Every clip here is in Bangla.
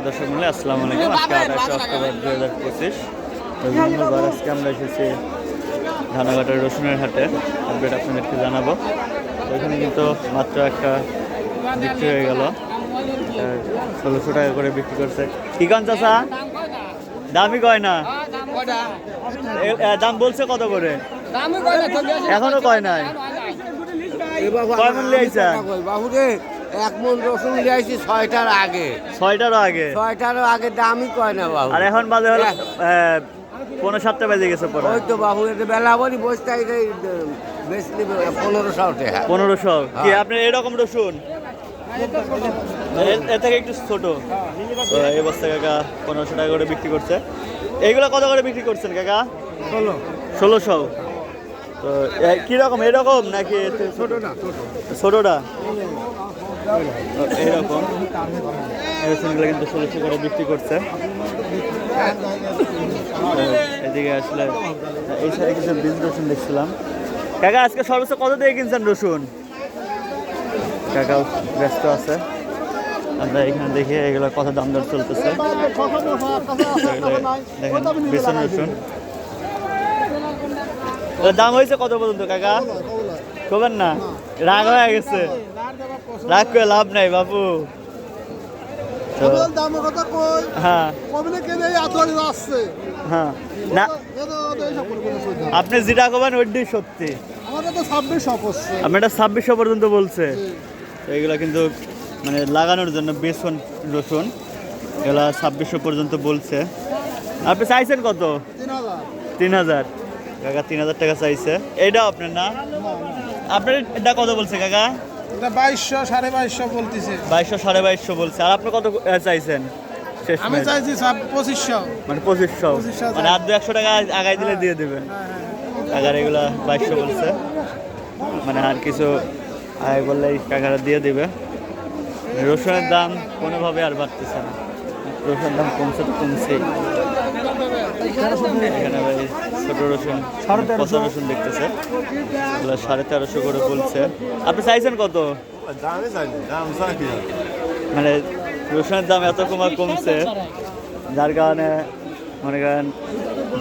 সুপ্রিয় দর্শক মূল্য আসসালামু আলাইকুম। আজকে আঠাশে অক্টোবর দু হাজার পঁচিশ ধন্যবাদ আজকে আমরা এসেছি ধানাঘাটের রসুনের হাটে। আপডেট আপনাদেরকে জানাব। তো এখানে কিন্তু মাত্র একটা বিক্রি হয়ে গেল। ষোলোশো টাকা করে বিক্রি করছে। কি কান চাষা দামই কয় না দাম বলছে কত করে? এখনও কয় নাই? কয় মূল্য এক মন রসুন লিয়াইছি ছয়টার আগে। ছয়টারও আগে? ছয়টার আগে দামই কয় না বাবু। আর এখন বাজে হলো পনেরো সাতটা বেজে গেছে পরে। ওই তো বাবু এটা বেলা বলি বসে থাকি বেশ পনেরোশো টাকা পনেরোশো। কি হ্যাঁ। আপনার এরকম রসুন? এর থেকে একটু ছোট। এই বস্তা কাকা পনেরোশো টাকা করে বিক্রি করছে। এইগুলো কত করে বিক্রি করছেন কাকা? ষোলো। ষোলোশো। তো কীরকম? এরকম নাকি ছোটটা? এইরকম এই রসুনগুলো কিন্তু ষোলোশো করে বিক্রি করছে। এদিকে আসলে এই সাইডে কিছু বীজ রসুন দেখছিলাম। কাকা আজকে সর্বোচ্চ কত দিয়ে কিনছেন রসুন? কাকাও ব্যস্ত আছে। আমরা এখানে দেখি এগুলো কত দাম দর চলতেছে। দেখেন বেসন রসুন। দাম হয়েছে কত পর্যন্ত কাকা? কবেন না? রাগ হয়ে গেছে। রাগ করে লাভ নাই বাপু। হ্যাঁ। হ্যাঁ। আপনি যেটা করবেন ওইটাই সত্যি। আমাদের তো ছাব্বিশ অপশ্য আপনি এটা ছাব্বিশশো পর্যন্ত বলছে। তো এগুলো কিন্তু মানে লাগানোর জন্য বেসন রসুন এগুলো ছাব্বিশশো পর্যন্ত বলছে। আপনি চাইছেন কত? তিন হাজার। কাকা তিন হাজার টাকা চাইছে। এইটাও আপনার না? আপনার এটা কত বলছে কাকা? এটা বাইশশো সাড়ে বাইশশো বলতেছে। বাইশশো সাড়ে বাইশশো বলছে। আর আপনি কত চাইছেন? আমি চাইছি পঁচিশশো। মানে পঁচিশশো। 2500 মানে আর দু একশো টাকা আগাই দিলে দিয়ে দেবেন। টাকার এগুলো বাইশশো বলছে। মানে আর কিছু আয় বললেই টাকাটা দিয়ে দিবে। রসুনের দাম কোনোভাবে আর বাড়তেছে না। রসুনের দাম কমছে তো কমছেই। ছোট রসুন কত রসুন দেখতেছে সাড়ে তেরোশো করে বলছে। আপনি চাইছেন কত? মানে রসুনের দাম এত কমা কমছে যার কারণে মনে করেন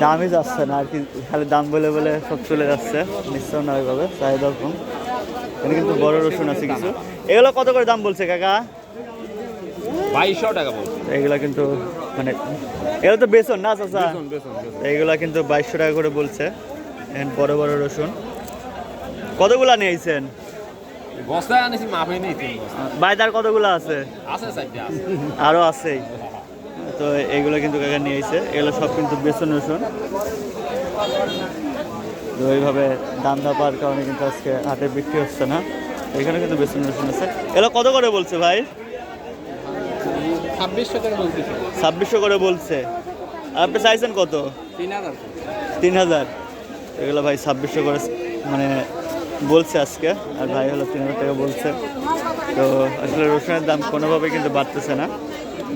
দামই যাচ্ছে না আর কি খালি দাম বলে বলে সব চলে যাচ্ছে নিশ্চয় না ওইভাবে চাহিদা কম। এখানে কিন্তু বড় রসুন আছে কিছু। এগুলো কত করে দাম বলছে কাকা? বাইশশো টাকা বলছে। এগুলো কিন্তু মানে এগুলো তো বেসন না চাচা? এইগুলা কিন্তু বাইশশো টাকা করে বলছে। বড় বড় রসুন। কতগুলা নিয়েছেন বস্তায় আনেছি মাপে নেই বাইদার কতগুলো আছে? আছে সাইডে আছে। তো এইগুলো কিন্তু কাকা নিয়েছে এগুলো সব কিন্তু বেসন রসুন। তো এইভাবে দাম দা পাওয়ার কারণে কিন্তু আজকে হাটে বিক্রি হচ্ছে না। এখানে কিন্তু বেসন রসুন আছে। এগুলো কত করে বলছে ভাই? ছাব্বিশশো করে বলতেছে। ছাব্বিশশো করে বলছে। আর আপনি চাইছেন কত? তিন হাজার। তিন হাজার। এগুলো ভাই ছাব্বিশশো করে মানে বলছে আজকে আর ভাই হলো তিন হাজার টাকা বলছে। তো আসলে রসুনের দাম কোনোভাবে কিন্তু বাড়তেছে না।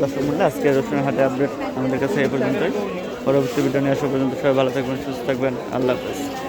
দর্শক মূল্যে আজকে রসুনের হাটে আপডেট আমাদের কাছে এই পর্যন্তই। পরবর্তী ভিডিও নিয়ে আসা পর্যন্ত সবাই ভালো থাকবেন সুস্থ থাকবেন। আল্লাহ হাফেজ।